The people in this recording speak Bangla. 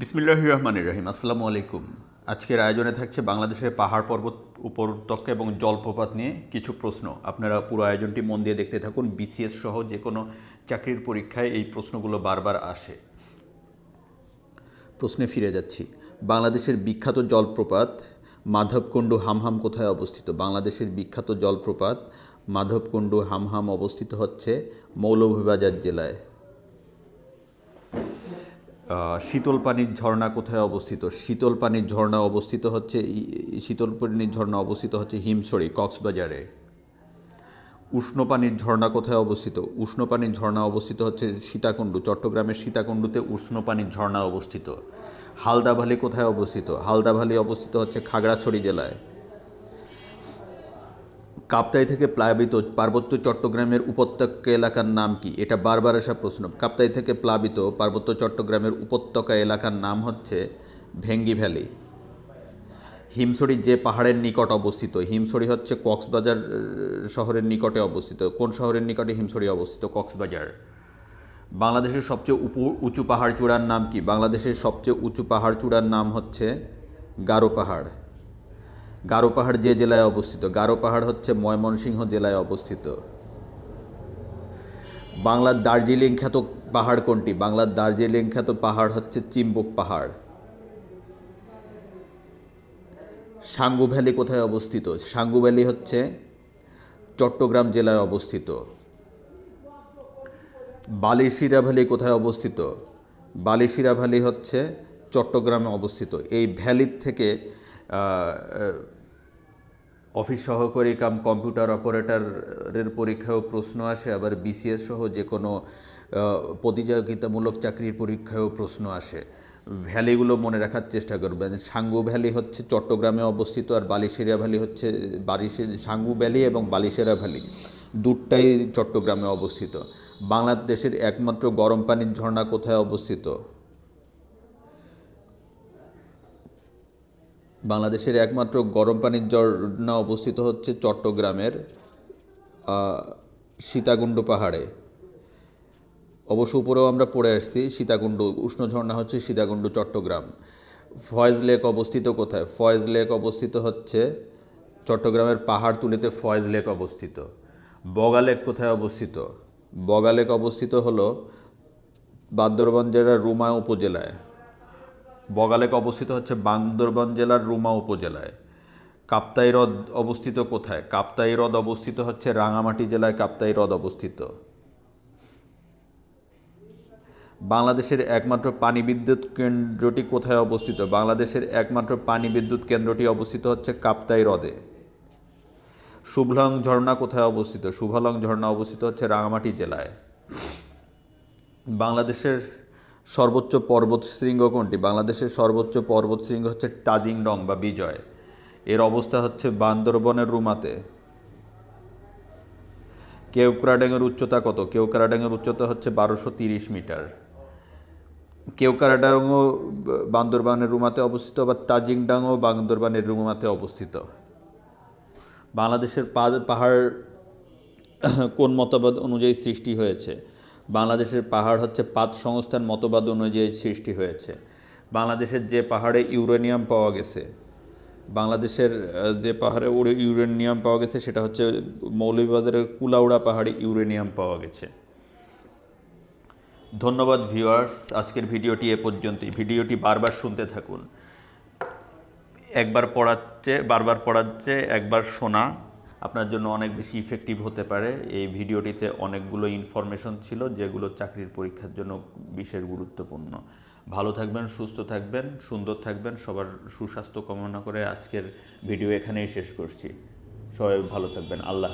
বিসমিল্লাহ রহমান রহিম আসসালামু আলাইকুম। আজকের আয়োজনে থাকছে বাংলাদেশের পাহাড় পর্বত উপত্যকা এবং জলপ্রপাত নিয়ে কিছু প্রশ্ন। আপনারা পুরো আয়োজনটি মন দিয়ে দেখতে থাকুন, বিসিএস সহ যে কোনো চাকরির পরীক্ষায় এই প্রশ্নগুলো বারবার আসে। প্রশ্নে ফিরে যাচ্ছি। বাংলাদেশের বিখ্যাত জলপ্রপাত মাধবকুণ্ডু হামহাম কোথায় অবস্থিত? বাংলাদেশের বিখ্যাত জলপ্রপাত মাধবকুণ্ডু হামহাম অবস্থিত হচ্ছে মৌলভীবাজার জেলায়। শীতল পানির ঝর্ণা কোথায় অবস্থিত? শীতল পানির ঝর্ণা অবস্থিত হচ্ছে শীতল পানির ঝর্ণা অবস্থিত হচ্ছে হিমছড়ি, কক্সবাজারে। উষ্ণ পানির ঝর্ণা কোথায় অবস্থিত? উষ্ণ পানির ঝর্ণা অবস্থিত হচ্ছে সীতাকুণ্ডু, চট্টগ্রামের সীতাকুণ্ডুতে উষ্ণ পানির ঝর্ণা অবস্থিত। হালদা ভ্যালি কোথায় অবস্থিত? হালদা ভ্যালি অবস্থিত হচ্ছে খাগড়াছড়ি জেলায়। কাপ্তাই থেকে প্লাবিত পার্বত্য চট্টগ্রামের উপত্যকা এলাকার নাম কি? এটা বারবার আসা প্রশ্ন। কাপ্তাই থেকে প্লাবিত পার্বত্য চট্টগ্রামের উপত্যকা এলাকার নাম হচ্ছে ভেঙ্গি ভ্যালি। হিমছড়ি যে পাহাড়ের নিকট অবস্থিত হিমসড়ি হচ্ছে কক্সবাজার শহরের নিকটে অবস্থিত। কোন শহরের নিকটে হিমসড়ি অবস্থিত? কক্সবাজার। বাংলাদেশের সবচেয়ে উপ, উঁচু পাহাড় চূড়ার নাম কি? বাংলাদেশের সবচেয়ে উঁচু পাহাড় চূড়ার নাম হচ্ছে গারো পাহাড়। গারো পাহাড় যে জেলায় অবস্থিত। গারো পাহাড় হচ্ছে ময়মনসিংহ জেলায় অবস্থিত। বাংলার দার্জিলিং খ্যাত পাহাড় কোনটি? বাংলার দার্জিলিং খ্যাত পাহাড় হচ্ছে চিম্বুক পাহাড়। সাঙ্গু ভ্যালি কোথায় অবস্থিত? সাঙ্গু ভ্যালি হচ্ছে চট্টগ্রাম জেলায় অবস্থিত। বালিশিরা ভ্যালি কোথায় অবস্থিত? বালিশিরা ভ্যালি হচ্ছে চট্টগ্রামে অবস্থিত। এই ভ্যালির থেকে অফিস সহকারী কাম কম্পিউটার অপারেটরের পরীক্ষায়ও প্রশ্ন আসে, আবার বিসিএস সহ যে কোনো প্রতিযোগিতামূলক চাকরির পরীক্ষায়ও প্রশ্ন আসে। ভ্যালিগুলো মনে রাখার চেষ্টা করবেন। সাঙ্গু ভ্যালি হচ্ছে চট্টগ্রামে অবস্থিত আর বালিশেরা ভ্যালি হচ্ছে বালিশের, সাঙ্গু ভ্যালি এবং বালিশেরা ভ্যালি। দুটাই চট্টগ্রামে অবস্থিত। বাংলাদেশের একমাত্র গরম পানির ঝর্ণা কোথায় অবস্থিত? বাংলাদেশের একমাত্র গরম পানির ঝর্ণা অবস্থিত হচ্ছে চট্টগ্রামের সীতাকুণ্ড পাহাড়ে। অবশ্য উপরেও আমরা পড়ে আসছি, সীতাকুণ্ড, উষ্ণ ঝর্ণা হচ্ছে সীতাকুণ্ড, চট্টগ্রাম। ফয়েজ লেক অবস্থিত কোথায়? ফয়েজ লেক অবস্থিত হচ্ছে চট্টগ্রামের পাহাড়তুলিতে ফয়েজ লেক অবস্থিত। বগা লেক কোথায় অবস্থিত? বগা লেক অবস্থিত হলো বান্দরবান জেলার রুমা উপজেলায়। বগালেক অবস্থিত হচ্ছে বান্দরবান জেলার রুমা উপজেলায়। কাপ্তাই হ্রদ অবস্থিত কোথায়? কাপ্তাই হ্রদ অবস্থিত হচ্ছে রাঙামাটি জেলায় কাপ্তাই হ্রদ অবস্থিত। বাংলাদেশের একমাত্র পানি বিদ্যুৎ কেন্দ্রটি কোথায় অবস্থিত? বাংলাদেশের একমাত্র পানি বিদ্যুৎ কেন্দ্রটি অবস্থিত হচ্ছে কাপ্তাই হ্রদে শুভলং ঝর্ণা কোথায় অবস্থিত? শুভলং ঝর্ণা অবস্থিত হচ্ছে রাঙামাটি জেলায়। বাংলাদেশের সর্বোচ্চ পর্বত শৃঙ্গ কোনটি? বাংলাদেশের সর্বোচ্চ পর্বত শৃঙ্গ হচ্ছে তাজিং ডং বা বিজয়। এর অবস্থা হচ্ছে বান্দরবনের রুমাতে। কেওক্রাডাঙ্গের উচ্চতা কত? কেওক্রাডাঙ্গের উচ্চতা হচ্ছে বারোশো তিরিশ মিটার। কেওক্রাডাঙ্গও বান্দরবানের রুমাতে অবস্থিত বা তাজিংডাংও বান্দরবানের রুমাতে অবস্থিত? বাংলাদেশের পাহাড় কোন মতবাদ অনুযায়ী সৃষ্টি হয়েছে? বাংলাদেশের পাহাড় হচ্ছে পাত সংস্থার মতবাদ অনুযায়ী সৃষ্টি হয়েছে। বাংলাদেশের যে পাহাড়ে ইউরেনিয়াম পাওয়া গেছে, বাংলাদেশের যে পাহাড়ে উড়ে- ইউরেনিয়াম পাওয়া গেছে, সেটা হচ্ছে মৌলভীবাজারের কুলাউড়া পাহাড়ে ইউরেনিয়াম পাওয়া গেছে। ধন্যবাদ ভিউয়ার্স, আজকের ভিডিওটি এ পর্যন্তই। ভিডিওটি বারবার শুনতে থাকুন। একবার পড়াচ্ছে, বারবার পড়াচ্ছে, একবার শোনা। আপনার জন্য অনেক বেশি ইফেক্টিভ হতে পারে। এই ভিডিওটিতে অনেকগুলো ইনফরমেশন ছিল যেগুলো চাকরির পরীক্ষার জন্য বিশেষ গুরুত্বপূর্ণ। ভালো থাকবেন, সুস্থ থাকবেন, সুন্দর থাকবেন, সবার সুস্বাস্থ্য কামনা করে আজকের ভিডিও এখানেই শেষ করছি। সবাই ভালো থাকবেন, আল্লাহ